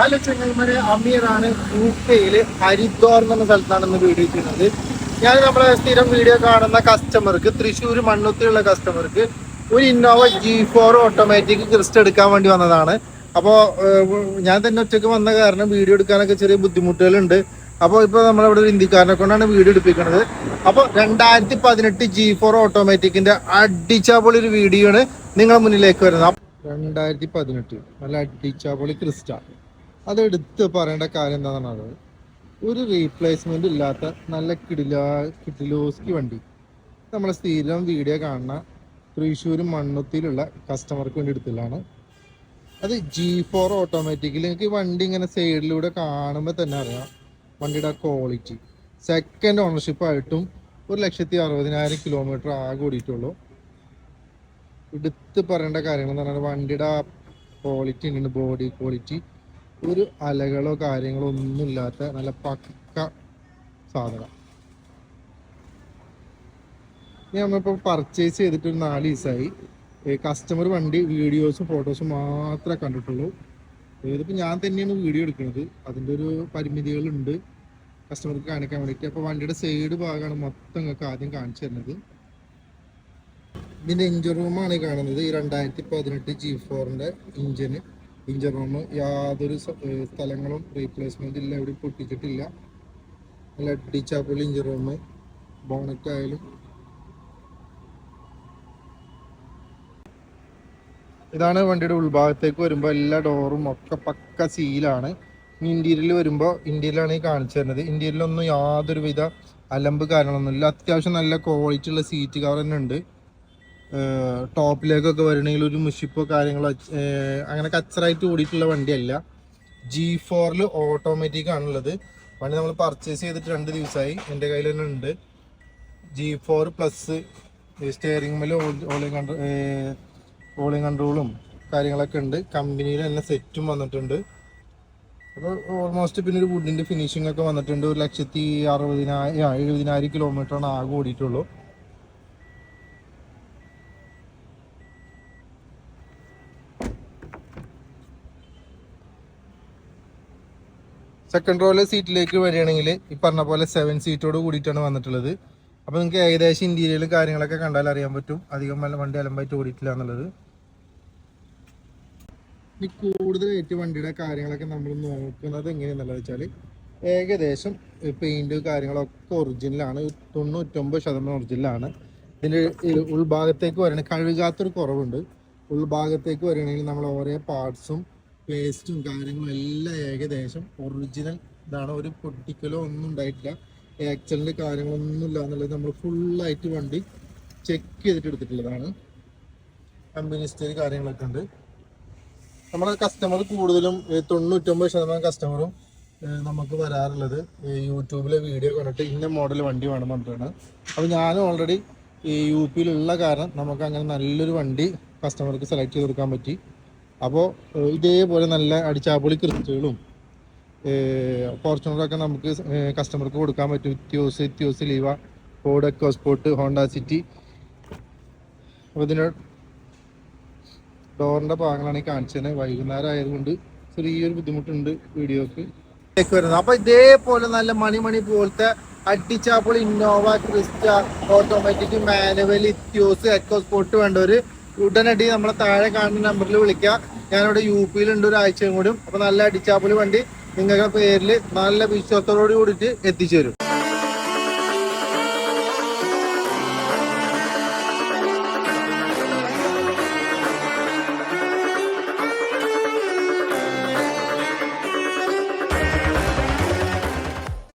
Hello ചങ്ങന്മാരെ അമീറാണ് U കെയിൽ ഹരിദ്വാർ എന്ന സ്ഥലത്താണ് ഇന്ന് വീഡിയോ ചെയ്യുന്നത് ഞാൻ നമ്മളെ സ്ഥിരം വീഡിയോ കാണുന്ന കസ്റ്റമർക്ക് തൃശ്ശൂർ മണ്ണുത്തിയുള്ള കസ്റ്റമർക്ക് ഒരു Innova G four automatic Crysta എടുക്കാൻ വേണ്ടി വന്നതാണ്. അപ്പോൾ ഞാൻ തന്നെ ഒറ്റയ്ക്ക് വന്ന കാരണം വീഡിയോ എടുക്കാനൊക്കെ ചെറിയ ബുദ്ധിമുട്ടുകളുണ്ട്. അപ്പോൾ ഇപ്പോൾ നമ്മളിവിടെ ഒരു ഇന്ത്യക്കാരനെ കൊണ്ടാണ് വീഡിയോ എടുപ്പിക്കുന്നത്. അപ്പോൾ രണ്ടായിരത്തി പതിനെട്ട് ജി ഫോർ ഓട്ടോമാറ്റിക്കിന്റെ അടിച്ചാപ്പൊളി ഒരു വീഡിയോ ആണ് നിങ്ങളുടെ മുന്നിലേക്ക് വരുന്നത്. രണ്ടായിരത്തി പതിനെട്ട് നല്ല അടിച്ചാപ്പൊളി ക്രിസ്റ്റ അത് എടുത്ത് പറയേണ്ട കാര്യം എന്താണെന്നാണ് ഒരു റീപ്ലേസ്മെന്റ് ഇല്ലാത്ത നല്ല കിടില കിടിലോസ്കി വണ്ടി. നമ്മളെ സ്ഥിരം വീഡിയോ കാണുന്ന തൃശ്ശൂർ മണ്ണുത്തിയിലുള്ള കസ്റ്റമർക്ക് വേണ്ടി എടുത്തതാണ്. അത് ജി ഫോർ ഓട്ടോമാറ്റിക്കലി നിങ്ങൾക്ക് ഈ വണ്ടി ഇങ്ങനെ സൈഡിലൂടെ കാണുമ്പോൾ തന്നെ അറിയാം വണ്ടിയുടെ ക്വാളിറ്റി സെക്കൻഡ് ഓണർഷിപ്പ് ആയിട്ടും ഒരു ലക്ഷത്തി അറുപതിനായിരം കിലോമീറ്റർ ആകെ ഓടിയിട്ടുള്ളൂ. എടുത്ത് പറയേണ്ട കാര്യങ്ങൾ എന്ന് പറഞ്ഞാൽ വണ്ടിയുടെ ക്വാളിറ്റി ഉണ്ട് ബോഡി ക്വാളിറ്റി ഒരു അലകളോ കാര്യങ്ങളോ ഒന്നും ഇല്ലാത്ത നല്ല പക്ക സാധനം. ഇനി നമ്മളിപ്പോൾ പർച്ചേസ് ചെയ്തിട്ട് ഒരു നാല് ദിവസമായി. കസ്റ്റമർ വണ്ടി വീഡിയോസും ഫോട്ടോസും മാത്രമേ കണ്ടിട്ടുള്ളൂ. ഇതിപ്പോൾ ഞാൻ തന്നെയാണ് വീഡിയോ എടുക്കുന്നത്. അതിന്റെ ഒരു പരിമിതികളുണ്ട്. കസ്റ്റമർക്ക് കാണിക്കാൻ വേണ്ടിയിട്ട്. അപ്പോൾ വണ്ടിയുടെ സൈഡ് ഭാഗമാണ് മൊത്തം നിങ്ങൾക്ക് ആദ്യം കാണിച്ചു തരുന്നത്. ഇതിന്റെ എഞ്ചിൻ റൂമാണ് കാണുന്നത്. ഈ രണ്ടായിരത്തി പതിനെട്ട് ജി ഫോറിന്റെ ഇഞ്ചിന് ഇഞ്ചിൻ റൂം യാതൊരു സ്ഥലങ്ങളും റീപ്ലേസ്മെന്റ് ഇല്ല എവിടെ പൊട്ടിച്ചിട്ടില്ല. നല്ല അടിച്ചാപ്പുള്ള ഇഞ്ചർ റൂം ബോണറ്റ് ആയാലും. ഇതാണ് വണ്ടിയുടെ ഉൾഭാഗത്തേക്ക് വരുമ്പോൾ എല്ലാ ഡോറും ഒക്കെ പക്ക സീലാണ് ഇന്റീരിയൽ വരുമ്പോൾ ഇന്റീരിയലാണ് ഈ കാണിച്ചു തരുന്നത്. ഇന്റീരിയലൊന്നും യാതൊരു വിധ അലമ്പ് കാര്യങ്ങളൊന്നുമില്ല. അത്യാവശ്യം നല്ല ക്വാളിറ്റി ഉള്ള സീറ്റ് കവർ തന്നെ ഉണ്ട്. ടോപ്പിലേക്കൊക്കെ വരണമെങ്കിൽ ഒരു മുഷിപ്പോ കാര്യങ്ങളോ അങ്ങനെ കച്ചറായിട്ട് ഓടിയിട്ടുള്ള വണ്ടിയല്ല. ജി ഫോറിൽ ഓട്ടോമാറ്റിക് ആണുള്ളത്. വണ്ടി നമ്മൾ പർച്ചേസ് ചെയ്തിട്ട് രണ്ട് ദിവസമായി. എന്റെ കയ്യിൽ തന്നെ ഉണ്ട്. ജി ഫോർ പ്ലസ് സ്റ്റിയറിംഗ് മേലെ ഓളിംഗ് കൺട്രോ ഓളിംഗ് കൺട്രോളും കാര്യങ്ങളൊക്കെ ഉണ്ട്. കമ്പനിയിൽ തന്നെ സെറ്റും വന്നിട്ടുണ്ട്. അപ്പോൾ ഓൾമോസ്റ്റ് പിന്നെ ഒരു വുഡിന്റെ ഫിനിഷിംഗ് ഒക്കെ വന്നിട്ടുണ്ട്. ഒരു ലക്ഷത്തി അറുപതിനായിരം എഴുപതിനായിരം കിലോമീറ്ററാണ് ആകെ ഓടിയിട്ടുള്ളൂ. സെക്കൻഡ് റോയിലെ സീറ്റിലേക്ക് വരികയാണെങ്കിൽ ഈ പറഞ്ഞ പോലെ സെവൻ സീറ്റോട് കൂടിയിട്ടാണ് വന്നിട്ടുള്ളത്. അപ്പോൾ നിങ്ങൾക്ക് ഏകദേശം ഇന്റീരിയലും കാര്യങ്ങളൊക്കെ കണ്ടാൽ അറിയാൻ പറ്റും. അധികം വണ്ടി അലമ്പായിട്ട് ഓടിയിട്ടില്ല എന്നുള്ളത്. ഇനി കൂടുതലായിട്ട് വണ്ടിയുടെ കാര്യങ്ങളൊക്കെ നമ്മൾ നോക്കുന്നത് എങ്ങനെയാണെന്നുള്ളത് വെച്ചാൽ ഏകദേശം പെയിന്റ് കാര്യങ്ങളൊക്കെ ഒറിജിനലാണ് തൊണ്ണൂറ്റൊമ്പത് ശതമാനം ഒറിജിനലാണ് ഇതിന്റെ ഉൾഭാഗത്തേക്ക് വരണ കഴുകാത്തൊരു കുറവുണ്ട്. ഉൾഭാഗത്തേക്ക് വരികയാണെങ്കിൽ നമ്മൾ ഓരോ പാർട്സും പേസ്റ്റും കാര്യങ്ങളും എല്ലാം ഏകദേശം ഒറിജിനൽ ഇതാണ്. ഒരു പൊട്ടിക്കലോ ഒന്നും ഉണ്ടായിട്ടില്ല. ആക്സിഡന്റ് കാര്യങ്ങളൊന്നും ഇല്ല എന്നുള്ളത് നമ്മൾ ഫുള്ളായിട്ട് വണ്ടി ചെക്ക് ചെയ്തിട്ട് എടുത്തിട്ടുള്ളതാണ്. കമ്പനി സ്റ്റേജ് കാര്യങ്ങളൊക്കെ ഉണ്ട്. നമ്മുടെ കസ്റ്റമർ കൂടുതലും തൊണ്ണൂറ്റൊമ്പത് ശതമാനം കസ്റ്റമറും നമുക്ക് വരാറുള്ളത്. യൂട്യൂബിലെ വീഡിയോ കണ്ടിട്ട് ഇന്ന മോഡൽ വണ്ടി വേണം പറഞ്ഞിട്ടാണ്. അപ്പോൾ ഞാനും ഓൾറെഡി ഈ യു പിയിലുള്ള കാരണം നമുക്ക് അങ്ങനെ നല്ലൊരു വണ്ടി കസ്റ്റമർക്ക് സെലക്ട് ചെയ്ത് കൊടുക്കാൻ പറ്റി. അപ്പോൾ ഇതേപോലെ നല്ല അടിച്ചാപ്പൊളി ക്രിസ്റ്റുകളും ഫോർച്യൂണറൊക്കെ നമുക്ക് കസ്റ്റമർക്ക് കൊടുക്കാൻ പറ്റും. Etios Etios Liva Ford EcoSport Honda City. അപ്പോൾ ഇതിന് ഡോറിന്റെ ഭാഗങ്ങളാണ് ഈ കാണിച്ചത് വൈകുന്നേരം ആയതുകൊണ്ട് ചെറിയൊരു ബുദ്ധിമുട്ടുണ്ട് വീഡിയോക്ക്. വരുന്നത്. അപ്പോൾ ഇതേപോലെ നല്ല മണിമണി പോലത്തെ അടിച്ചാപ്പോൾ Innova Crysta automatic manual Etios EcoSport വേണ്ടവര് ഉടനടി നമ്മളെ താഴെ കാണുന്ന നമ്പറിൽ വിളിക്കുക ഞാനിവിടെ യു പിയിലുണ്ട് ഒരാഴ്ചയും കൂടും അപ്പൊ നല്ല അടിച്ചാപ്പൊലി വണ്ടി നിങ്ങളുടെ പേരിൽ നല്ല വിശ്വാസത്തോടു കൂടിയിട്ട് എത്തിച്ചു തരും